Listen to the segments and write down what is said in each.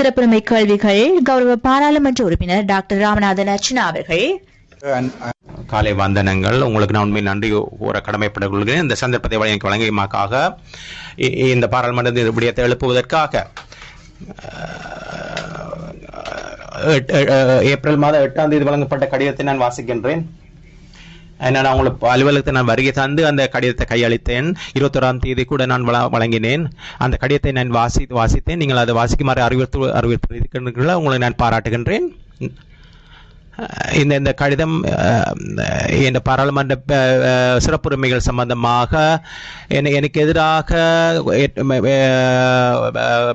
சிறப்புரிமை கேள்விகள் கௌரவ பாராளுமன்ற உறுப்பினர் டாக்டர் ராமநாதன் அர்ச்சனா அவர்கள். Uh, காலை வந்தனங்கள். உங்களுக்கு நான் உண்மை நன்றி கூற கடமைப்பட்டுக் கொள்கிறேன். இந்த சந்தர்ப்பத்தை வழங்கி வழங்கியமாக்காக இந்த பாராளுமன்ற விடயத்தை எழுப்புவதற்காக ஏப்ரல் மாதம் எட்டாம் தேதி வழங்கப்பட்ட கடிதத்தை நான் வாசிக்கின்றேன். நான் அவங்களுக்கு அலுவலகத்தை நான் வருகை தந்து அந்த கடிதத்தை கையளித்தேன். இருபத்தொராம் தேதி கூட நான் வழங்கினேன். அந்த கடிதத்தை நான் வாசி வாசித்தேன். நீங்கள் அதை வாசிக்குமாறு அறிவுறுத்து அறிவித்திருக்கின்றீர்களா உங்களை நான் பாராட்டுகின்றேன். இந்த இந்த கடிதம் இந்த பாராளுமன்ற சிறப்புரிமைகள் சம்பந்தமாக என்னை எனக்கு எதிராக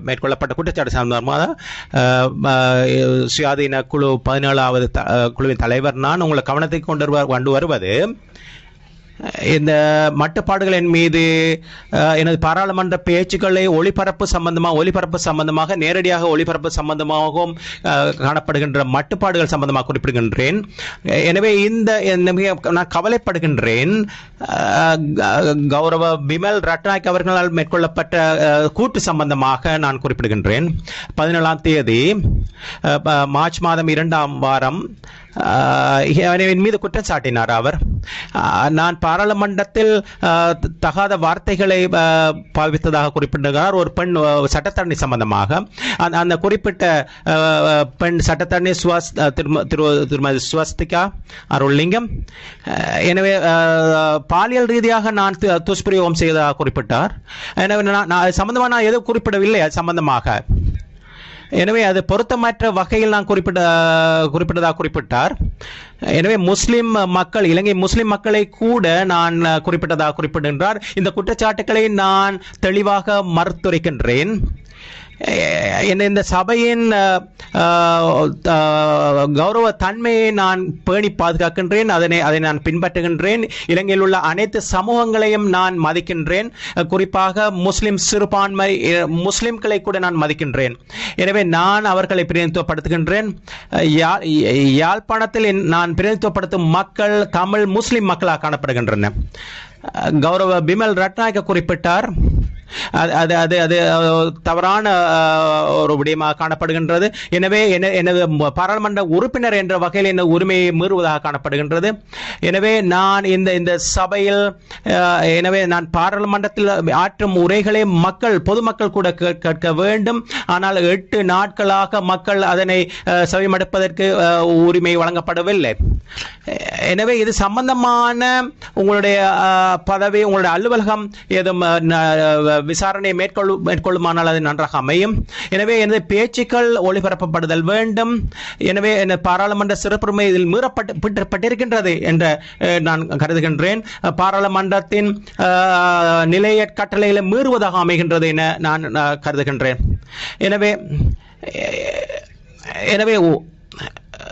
மேற்கொள்ளப்பட்ட குற்றச்சாட்டு சம்பந்தமாக சுயாதீன குழு பதினேழாவது த- குழுவின் தலைவர். நான் உங்களை கவனத்தை கொண்டு வருவார் கொண்டு வருவது இந்த மட்டுப்பாடுகளின் மீது எனது பாராளுமன்ற பேச்சுக்களை ஒளிபரப்பு சம்பந்தமாக ஒளிபரப்பு சம்பந்தமாக நேரடியாக ஒளிபரப்பு சம்பந்தமாகவும் காணப்படுகின்ற மட்டுப்பாடுகள் சம்பந்தமாக குறிப்பிடுகின்றேன். எனவே இந்த நான் கவலைப்படுகின்றேன். க- கௌரவ பிமல் ரட்நாயக் அவர்களால் மேற்கொள்ளப்பட்ட கூட்டு சம்பந்தமாக நான் குறிப்பிடுகின்றேன். பதினேழாம் தேதி மார்ச் மாதம் இரண்டாம் வாரம் என் மீது குற்றம் சாட்டினார் அவர். நான் பாராளுமன்றத்தில் தகாத வார்த்தைகளை பாவித்ததாக குறிப்பிட்டிருக்கிறார். ஒரு பெண் சட்டத்தரணி சம்பந்தமாக. அந்த அந்த குறிப்பிட்ட பெண் சட்டத்தரணி சுவாஸ் திரும- திரு திருமதி சுவஸ்திகா அருள்லிங்கம். எனவே பாலியல் ரீதியாக நான் து- துஷ்பிரயோகம் செய்ததாக குறிப்பிட்டார். எனவே நான் நான் சம்பந்தமாக நான் எதுவும் குறிப்பிடவில்லை அது சம்பந்தமாக. எனவே அது பொருத்தமற்ற வகையில் நான் குறிப்பிட்ட குறிப்பிட்டதாக குறிப்பிட்டார். எனவே முஸ்லிம் மக்கள் இலங்கை முஸ்லிம் மக்களை கூட நான் குறிப்பிட்டதாக குறிப்பிடுகின்றார். இந்த குற்றச்சாட்டுக்களை நான் தெளிவாக மறுத்துரைக்கின்றேன். இந்த சபையின் கௌரவ தன்மையை நான் பேணி பாதுகாக்கின்றேன். அதனை அதை நான் பின்பற்றுகின்றேன். இலங்கையில் உள்ள அனைத்து சமூகங்களையும் நான் மதிக்கின்றேன். குறிப்பாக முஸ்லிம் சிறுபான்மை முஸ்லிம்களை கூட நான் மதிக்கின்றேன். எனவே நான் அவர்களை பிரதிநிதித்துவப்படுத்துகின்றேன். யாழ்ப்பாணத்தில் நான் பிரதிநிதித்துவப்படுத்தும் மக்கள் தமிழ் முஸ்லிம் மக்களாக காணப்படுகின்றன. கௌரவ பிமல் ரட்நாயக்க குறிப்பிட்டார். அது அது அது அது தவறான ஒரு விடயமாக காணப்படுகின்றது. எனவே என- எனது பாராளுமன்ற உறுப்பினர் என்ற வகையில் எனது உரிமையை மீறுவதாக காணப்படுகின்றது. எனவே நான் இந்த இந்த சபையில் எனவே நான் பாராளுமன்றத்தில் ஆற்றும் உரைகளை மக்கள் பொதுமக்கள் கூட கேட்க வேண்டும். ஆனால் எட்டு நாட்களாக மக்கள் அதனை அஹ், செவிமடுப்பதற்கு உரிமை வழங்கப்படவில்லை. எனவே இது சம்பந்தமான உங்களுடைய பதவி உங்களுடைய அலுவலகம் ஏதும் விசாரணையை மேற்கொள் மேற்கொள்ளும் மேற்கொள்ளுமானால் அது நன்றாக அமையும். எனவே எனது பேச்சுக்கள் ஒளிபரப்பப்படுதல் வேண்டும். எனவே எனது பாராளுமன்ற சிறப்புரிமை இதில் மீறப்பட்டு பட்டு- என்ற நான் கருதுகின்றேன். பாராளுமன்றத்தின் நிலைய கட்டளைகளை மீறுவதாக அமைகின்றது என நான் கருதுகின்றேன். எனவே எனவே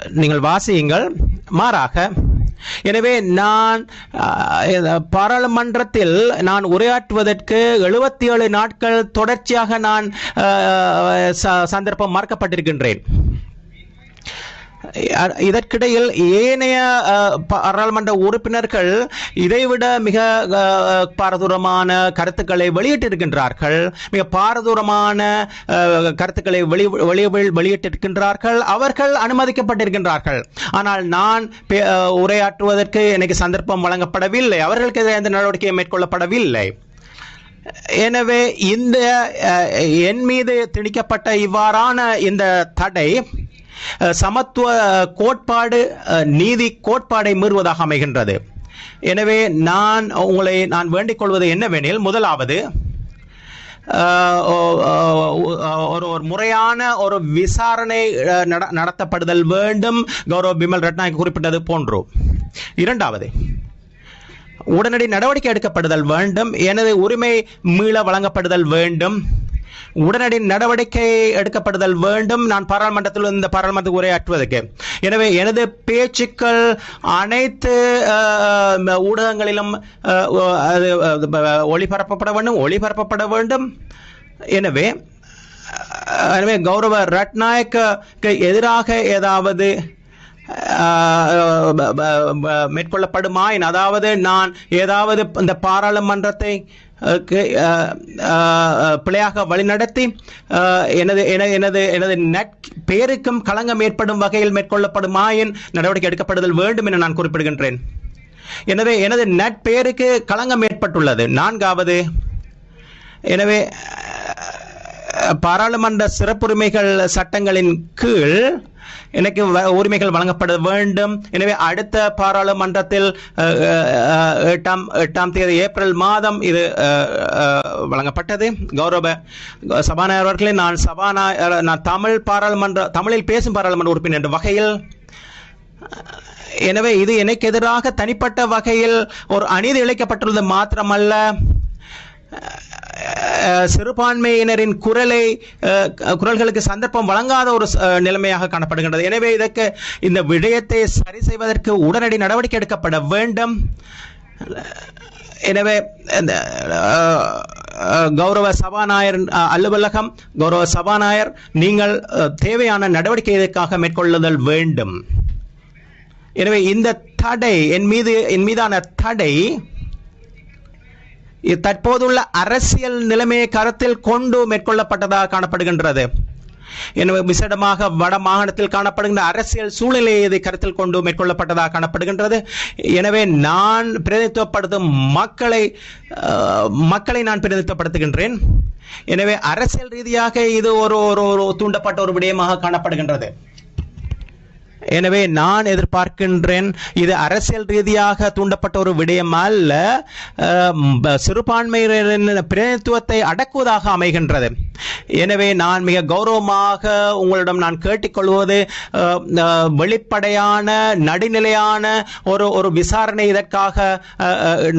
நீங்கள் வாசியுங்கள். மாறாக எனவே நான் அஹ், பாராளுமன்றத்தில் நான் உரையாற்றுவதற்கு எழுபத்தி ஏழு நாட்கள் தொடர்ச்சியாக நான் அஹ், ச- சந்தர்ப்பம் மறக்கப்பட்டிருக்கின்றேன். இதற்கிடையில் ஏனைய பாராளுமன்ற உறுப்பினர்கள் இதைவிட மிக பாரதூரமான கருத்துக்களை வெளியிட்டிருக்கின்றார்கள். மிக பாரதூரமான கருத்துக்களை வெளி வெளி வெளியிட்டிருக்கின்றார்கள். அவர்கள் அனுமதிக்கப்பட்டிருக்கின்றார்கள். ஆனால் நான் பே- உரையாற்றுவதற்கு எனக்கு சந்தர்ப்பம் வழங்கப்படவில்லை. அவர்களுக்கு எந்த நடவடிக்கையும் மேற்கொள்ளப்படவில்லை. எனவே இந்த என் மீது திணிக்கப்பட்ட இவ்வாறான இந்த தடை சமத்துவ கோட்பாடு நீதி கோட்பாடை மீறுவதாக அமைகின்றது. எனவே நான் உங்களை நான் வேண்டிக் கொள்வது என்னவெனில் முதலாவது ஒரு ஒரு முறையான ஒரு விசாரணை நட- நடத்தப்படுதல் வேண்டும். கௌரவ பிமல் ரட்நாயக் குறிப்பிட்டது போன்று. இரண்டாவது உடனடி நடவடிக்கை எடுக்கப்படுதல் வேண்டும். எனது உரிமை மீள வழங்கப்படுதல் வேண்டும். உடனடி நடவடிக்கை எடுக்கப்படுதல் வேண்டும். நான் பாராளுமன்றத்தில் இந்த பாராளுமன்றத்தில் உரையாற்றுவதற்கு. எனவே எனது பேச்சுக்கள் அனைத்து ஊடகங்களிலும் ஒளிபரப்பப்பட வேண்டும் ஒளிபரப்பப்பட வேண்டும். எனவே எனவே கௌரவ ரட்நாயக்கு எதிராக ஏதாவது மேற்கொள்ளப்படுமா மேற்கொள்ளப்படுமாயின் அதாவது நான் ஏதாவது இந்த பாராளுமன்றத்தை பிழையாக வழிநடத்தி எனது என- எனது எனது நட் பேருக்கும் களங்கம் ஏற்படும் வகையில் மேற்கொள்ளப்படுமாயின் நடவடிக்கை எடுக்கப்படுதல் வேண்டும் என நான் குறிப்பிடுகின்றேன். எனவே எனது நட்பெயருக்கு களங்கம் ஏற்பட்டுள்ளது. நான்காவது எனவே பாராளுமன்ற சிறப்புரிமைகள் சட்டங்களின் கீழ் எனக்கு வ- உரிமைகள் வழங்கப்பட வேண்டும். எனவே அடுத்த பாராளுமன்றத்தில் எட்டாம் எட்டாம் தேதி ஏப்ரல் மாதம் இது வழங்கப்பட்டது. கௌரவ சபாநாயகர் அவர்களே நான் சபாநாயகர் நான் தமிழ் பாராளுமன்ற தமிழில் பேசும் பாராளுமன்ற உறுப்பினர் என்ற வகையில் எனவே இது எனக்கு எதிராக தனிப்பட்ட வகையில் ஒரு அநீதி இழைக்கப்பட்டுள்ளது மாத்திரமல்ல. சிறுபான்மையினரின் குரலை குரல்களுக்கு சந்தர்ப்பம் வழங்காத ஒரு நிலைமையாக காணப்படுகின்றது. எனவே இதற்கு இந்த விடயத்தை சரி செய்வதற்கு உடனடி நடவடிக்கை எடுக்கப்பட வேண்டும். எனவே இந்த கௌரவ சபாநாயகர் அலுவலகம் கௌரவ சபாநாயகர் நீங்கள் தேவையான நடவடிக்கை இதற்காக மேற்கொள்ளுதல் வேண்டும். எனவே இந்த தடை என் மீது என் மீதான தடை தற்போதுள்ள அரசியல் நிலைமையை கருத்தில் கொண்டு மேற்கொள்ளப்பட்டதாக காணப்படுகின்றது. எனவே விசேடமாக வட மாகாணத்தில் காணப்படுகின்ற அரசியல் சூழ்நிலையை இதை கருத்தில் கொண்டு மேற்கொள்ளப்பட்டதாக காணப்படுகின்றது. எனவே நான் பிரதிநிதித்துவப்படுத்தும் மக்களை மக்களை நான் பிரதிநிதித்துவப்படுத்துகின்றேன். எனவே அரசியல் ரீதியாக இது ஒரு ஒரு ஒரு தூண்டப்பட்ட ஒரு விடயமாக காணப்படுகின்றது. எனவே நான் எதிர்பார்க்கின்றேன் இது அரசியல் ரீதியாக தூண்டப்பட்ட ஒரு விடயம் அல்ல சிறுபான்மையினரின் பிரதிநிதித்துவத்தை அடக்குவதாக அமைகின்றது. எனவே நான் மிக கௌரவமாக உங்களிடம் நான் கேட்டுக்கொள்வது வெளிப்படையான நடுநிலையான ஒரு ஒரு விசாரணை இதற்காக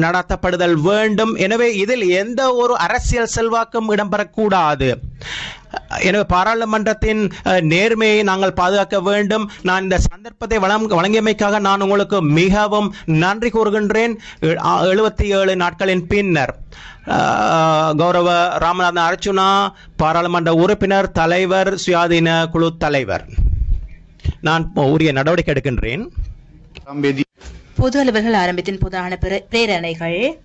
நடத்தப்படுதல் வேண்டும். எனவே இதில் எந்த ஒரு அரசியல் செல்வாக்கும் இடம்பெறக்கூடாது. எனவே பாராளுமன்றத்தின் நேர்மையை நாங்கள் பாதுகாக்க வேண்டும். நான் இந்த சந்தர்ப்பத்தை வழங்க வழங்கியமைக்காக நான் உங்களுக்கு மிகவும் நன்றி கூறுகின்றேன். எழுபத்தி ஏழு நாட்களின் பின்னர் கௌரவ ராமநாதன் அர்ச்சுனா பாராளுமன்ற உறுப்பினர் தலைவர் சுயாதீன குழு தலைவர். நான் உரிய நடவடிக்கை எடுக்கின்றேன். பொது அலுவல்கள் ஆரம்பத்தின் புதான பிர- பிரேரணைகள்.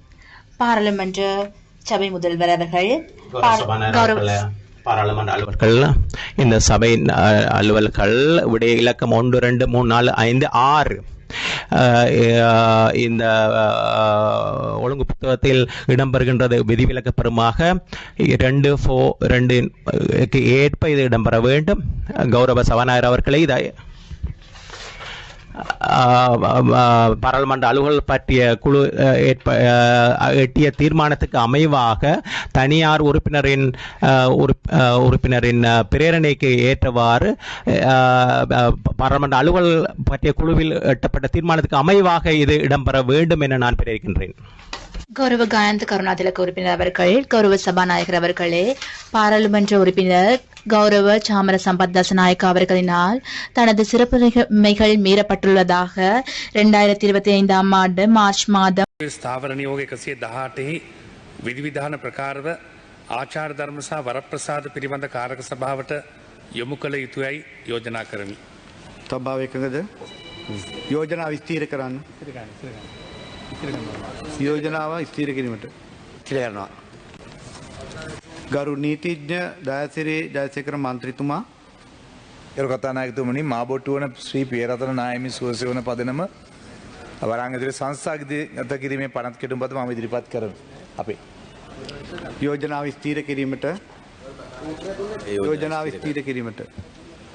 பாராளுமன்ற சபை முதல்வர் அவர்கள். பாராளுமன்ற அலுவலர்கள். இந்த சபை அலுவல்கள் விடைய இலக்கம் ஒன்று ரெண்டு மூணு நாலு ஐந்து ஆறு இந்த ஒழுங்கு புத்தகத்தில் இடம்பெறுகின்றது. விதிவிலக்கு பெறுமாக ரெண்டு ஃபோ ரெண்டு ஏற்ப இது இடம்பெற வேண்டும். கௌரவ சபாநாயகர் அவர்களை இதை பாராளுமன்ற அலுவல் பற்றிய குழு எட்டிய தீர்மானத்துக்கு அமைவாக தனியார் உறுப்பினரின் உறுப்- உறுப்பினரின் பிரேரணைக்கு ஏற்றவாறு பாராளுமன்ற அலுவல் பற்றிய குழுவில் எட்டப்பட்ட தீர்மானத்துக்கு அமைவாக இது இடம்பெற வேண்டும் என நான் பிரேரிக்கின்றேன். கௌரவ காயந்த் கருணாதிலக உறுப்பினர் அவர்கள் கௌரவ சபாநாயகர் அவர்களே பாராளுமன்ற உறுப்பினர் கௌரவ சாமர சம்பத் தசநாயக்க அவர்களினால் தனது சிறப்புரிமைகள் மீறப்பட்டுள்ளதாக இரண்டாயிரத்தி இருபத்தி ஐந்தாம் ஆண்டு மார்ச் மாதம் ස්ථාවර නියෝග එකසිය දහටෙහි විධවිධාන ප්‍රකාරව ආචාර ධර්ම සහ වරප්‍රසාද පිළිබඳ කාරක සභාවට යොමු කළ යුතුයයි යෝජනා කරමි. තබාව එකඟද යෝජනා විස්තීර කරන්න යෝජනාව ස්තීර කිරීමට කියලයනවා. ගරු නීතිඥ දයසිරේ ජයසකර මන්ත්‍රිතුමා එර කතානායකතුමනි මාබොට්ටුවන ශ්‍රී පියරතන නායමි සුවසය වන පදනම වරංගදිර සංසාගද ගත කිරීමේ පනත් කෙටුම් පත ම ඉදිරිපත් කරන අපේ. යෝජනාව ස්තීර කිරීමට යෝජනාව ස්තීර කිරීමට